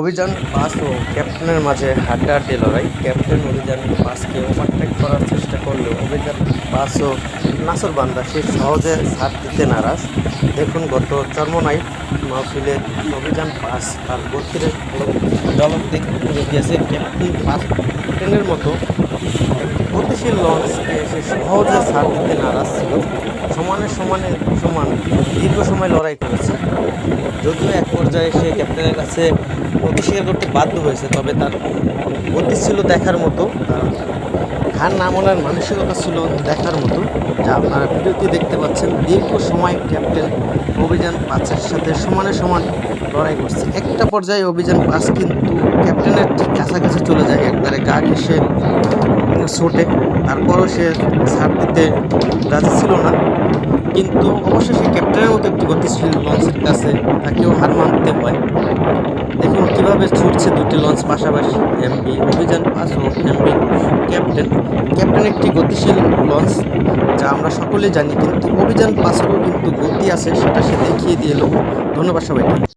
অভিযান পাস ও ক্যাপ্টেনের মাঝে হাড্ডাহাড্ডি লড়াই। ক্যাপ্টেন অভিযান পাসকে ওভারটেক করার চেষ্টা করলেও অভিযান পাস ও নাসর বান্দা সে সহজে ছাড় দিতে নারাজ। দেখুন গত চর্মনাই মাহফিলে অভিযান পাস তার গতির জলক দেখে গিয়েছে, ক্যাপ্টেন পাস ক্যাপ্টেনের মতো গতিশীল লঞ্চকে সে সহজে ছাড় দিতে নারাজ ছিল। সমানে সমানে সমান দীর্ঘ সময় লড়াই করেছে। যদিও এক পর্যায়ে সে ক্যাপ্টেনের কাছে প্রতিস্বীকার করতে বাধ্য হয়েছে, তবে তার গতি ছিল দেখার মতো হার না মানার মানসিকতা ছিল দেখার মতো, যা আপনারা ভিডিওতে দেখতে পাচ্ছেন, দীর্ঘ সময় ক্যাপ্টেন অভিযান পাঁচের সাথে সমানে সমান লড়াই করছে। একটা পর্যায়ে অভিযান পাঁচ, কিন্তু ক্যাপ্টেনের ঠিক কাছাকাছি চলে যায় একবারে গা ঘেসে ছোটে, তারপরও সে ছাড় দিতে রাজি ছিল না। কিন্তু অবশ্যই সে ক্যাপ্টেনের মতো একটি গতিশীল লঞ্চের কাছে তাকেও হার মানতে হয়। কীভাবে ছুটছে দুটি লঞ্চ পাশাপাশি। এমবি অভিযান পাস ও এমবি ক্যাপ্টেন ক্যাপ্টেন একটি গতিশীল লঞ্চ যা আমরা সকলেই জানি, কিন্তু অভিযান পাসেরও কিন্তু গতি আছে, সেটা সে দেখিয়ে দিয়ে এলো। ধন্যবাদ সবাইকে।